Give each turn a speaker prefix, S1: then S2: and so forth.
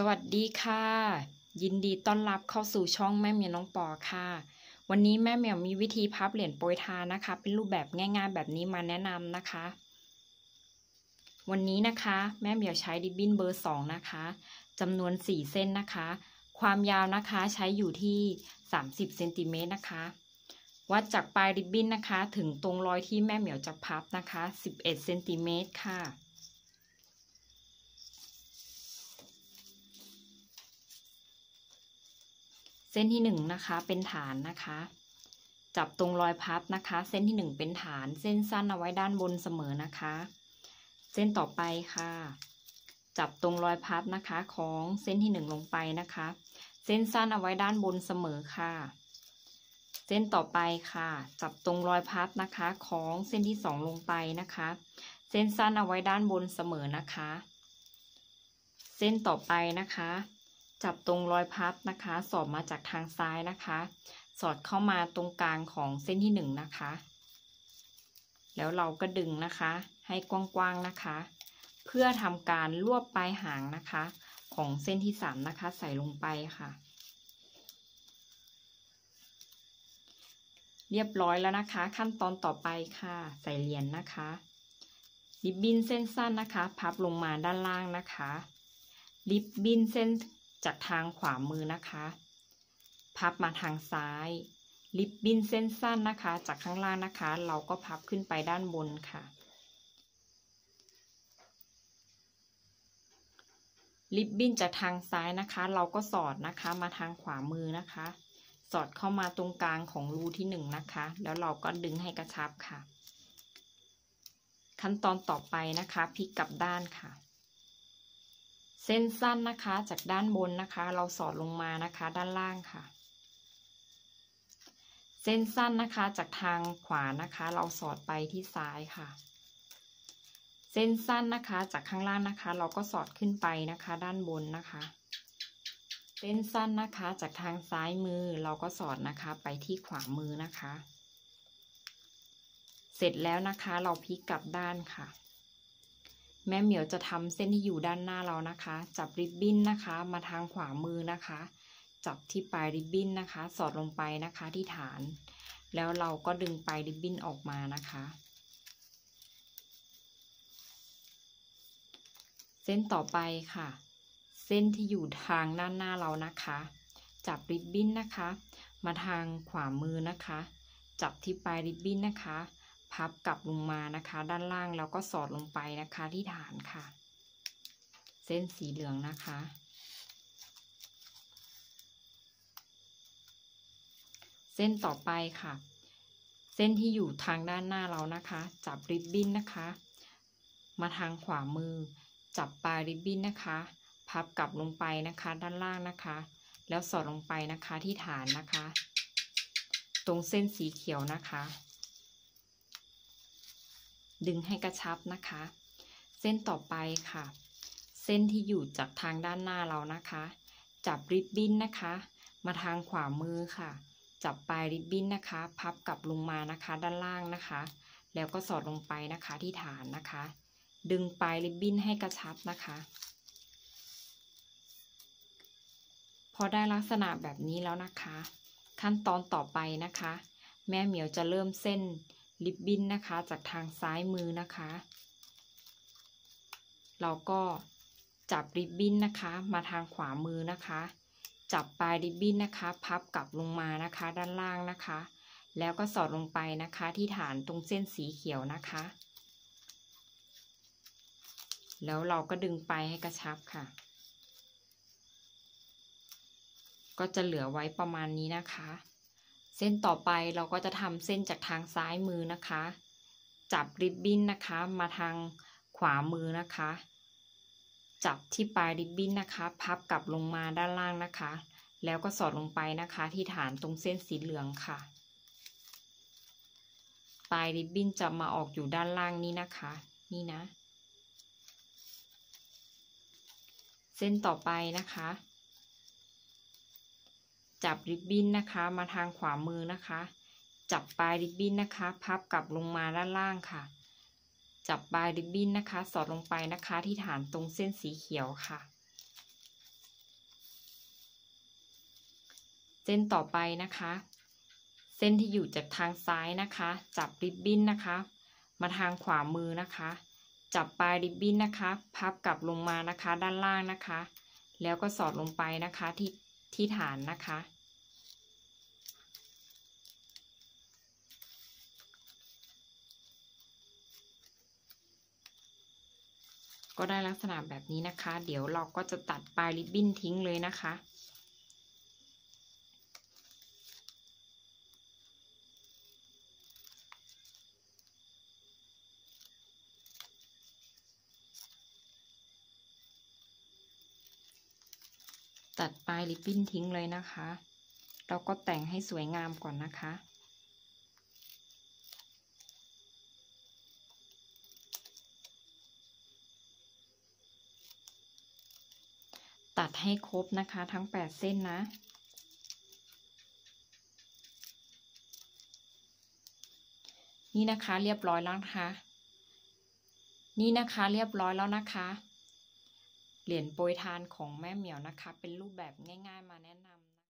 S1: สวัสดีค่ะ ยินดีต้อนรับเข้าสู่ช่องแม่เหมียน้องปอค่ะ วันนี้แม่เหมียวมีวิธีพับเหรียญโปรยทานนะคะ เป็นรูปแบบง่ายๆแบบนี้มาแนะนำนะคะ วันนี้นะคะ แม่เหมียวใช้ริบบินเบอร์สองนะคะจำนวนสี่เส้นนะคะ ความยาวนะคะใช้อยู่ที่สามสิบเซนติเมตรนะคะ วัดจากปลายริบบิ้นนะคะ ถึงตรงรอยที่แม่เหมียวจะพับนะคะสิบเอ็ดเซนติเมตรค่ะ ส้นที่หนึ่งนะคะเป็นฐานนะคะ จับตรงรอยพับนะคะ เส้นที่หนึ่งเป็นฐาน เส้นสั้นเอาไว้ด้านบนเสมอนะคะ เส้นต่อไปค่ะ จับตรงรอยพับนะคะของเส้นที่หนึ่งลงไปนะคะ เส้นสั้นเอาไว้ด้านบนเสมอค่ะ เส้นต่อไปค่ะ จับตรงรอยพับนะคะของเส้นที่สองลงไปนะคะ เส้นสั้นเอาไว้ด้านบนเสมอนะคะ เส้นต่อไปนะคะ จับตรงรอยพับนะคะ สอดมาจากทางซ้ายนะคะ สอดเข้ามาตรงกลางของเส้นที่หนึ่งนะคะ แล้วเราก็ดึงนะคะ ให้กว้างๆนะคะ เพื่อทำการรวบปลายหางนะคะ ของเส้นที่สามนะคะ ใส่ลงไปค่ะ เรียบร้อยแล้วนะคะ ขั้นตอนต่อไปค่ะ ใส่เหรียญนนะคะริบบิ้นเส้นสั้นนะคะ พับลงมาด้านล่างนะคะริบบิ้นเส้น จากทางขวามือนะคะ พับมาทางซ้ายริบบิ้นเส้นสั้นนะคะ จากข้างล่างนะคะ เราก็พับขึ้นไปด้านบนค่ะริบบิ้นจากทางซ้ายนะคะ เราก็สอดนะคะมาทางขวามือนะคะ สอดเข้ามาตรงกลางของรูที่หนึ่งนะคะ แล้วเราก็ดึงให้กระชับค่ะ ขั้นตอนต่อไปนะคะพลิกกลับด้านค่ะ เส้นสั้นนะคะ จากด้านบนนะคะ เราสอดลงมานะคะ ด้านล่างค่ะ เส้นสั้นนะคะจากทางขวานะคะ เราสอดไปที่ซ้ายค่ะ เส้นสั้นนะคะจากข้างล่างนะคะ เราก็สอดขึ้นไปนะคะ ด้านบนนะคะ เส้นสั้นนะคะจากทางซ้ายมือเราก็สอดนะคะไปที่ขวามือนะคะ เสร็จแล้วนะคะเราพลิกกลับด้านค่ะ แม่เหมียวจะทำเส้นที่อยู่ด้านหน้าเรานะคะ จับริบบิ้นนะคะ มาทางขวามือนะคะ จับที่ปลายริบบิ้นนะคะ สอดลงไปนะคะที่ฐาน แล้วเราก็ดึงปลายริบบิ้นออกมานะคะ เส้นต่อไปค่ะ เส้นที่อยู่ทางด้านหน้าเรานะคะ จับริบบิ้นนะคะ มาทางขวามือนะคะ จับที่ปลายริบบิ้นนะคะ พับกลับลงมานะคะ ด้านล่างแล้วก็สอดลงไปนะคะที่ฐานค่ะ เส้นสีเหลืองนะคะ เส้นต่อไปค่ะ เส้นที่อยู่ทางด้านหน้าเรานะคะ จับริบบิ้นนะคะ มาทางขวามือ จับปลายริบบิ้นนะคะ พับกลับลงไปนะคะ ด้านล่างนะคะ แล้วสอดลงไปนะคะที่ฐานนะคะ ตรงเส้นสีเขียวนะคะ ดึงให้กระชับนะคะ เส้นต่อไปค่ะ เส้นที่อยู่จากทางด้านหน้าเรานะคะ จับริบบิ้นนะคะ มาทางขวามือค่ะ จับปลายริบบิ้นนะคะ พับกลับลงมานะคะ ด้านล่างนะคะ แล้วก็สอดลงไปนะคะที่ฐานนะคะ ดึงปลายริบบิ้นให้กระชับนะคะพอได้ลักษณะแบบนี้แล้วนะคะ ขั้นตอนต่อไปนะคะ แม่เหมียวจะเริ่มเส้น ริบบิ้นนะคะ จากทางซ้ายมือนะคะ เราก็จับริบบิ้นนะคะ มาทางขวามือนะคะ จับปลายริบบิ้นนะคะ พับกลับลงมานะคะ ด้านล่างนะคะ แล้วก็สอดลงไปนะคะ ที่ฐานตรงเส้นสีเขียวนะคะ แล้วเราก็ดึงไปให้กระชับค่ะ ก็จะเหลือไว้ประมาณนี้นะคะ เส้นต่อไปเราก็จะทำเส้นจากทางซ้ายมือนะคะ จับริบบิ้นนะคะมาทางขวามือนะคะ จับที่ปลายริบบิ้นนะคะ พับกลับลงมาด้านล่างนะคะ แล้วก็สอดลงไปนะคะที่ฐานตรงเส้นสีเหลืองค่ะ ปลายริบบิ้นจะมาออกอยู่ด้านล่างนี้นะคะ นี่นะ เส้นต่อไปนะคะ จับริบบิ้นนะคะมาทางขวามือนะคะ จับปลายริบบิ้นนะคะ พับกลับลงมาด้านล่างค่ะ จับปลายริบบิ้นนะคะ สอดลงไปนะคะ ที่ฐานตรงเส้นสีเขียวค่ะ เส้นต่อไปนะคะ เส้นที่อยู่จากทางซ้ายนะคะ จับริบบิ้นนะคะ มาทางขวามือนะคะ จับปลายริบบิ้นนะคะ พับกลับลงมานะคะด้านล่างนะคะ แล้วก็สอดลงไปนะคะที่ ที่ฐานนะคะ ก็ได้ลักษณะแบบนี้นะคะ เดี๋ยวเราก็จะตัดปลายริบบิ้นทิ้งเลยนะคะ ตัดปลายริบบิ้นทิ้งเลยนะคะ เราก็แต่งให้สวยงามก่อนนะคะ ตัดให้ครบนะคะทั้ง 8 เส้นนะนี่นะคะเรียบร้อยแล้วนะคะ นี่นะคะเรียบร้อยแล้วนะคะ เหรียญโปรยทานของแม่เหมียวนะคะ เป็นรูปแบบง่าย ๆ มาแนะนำ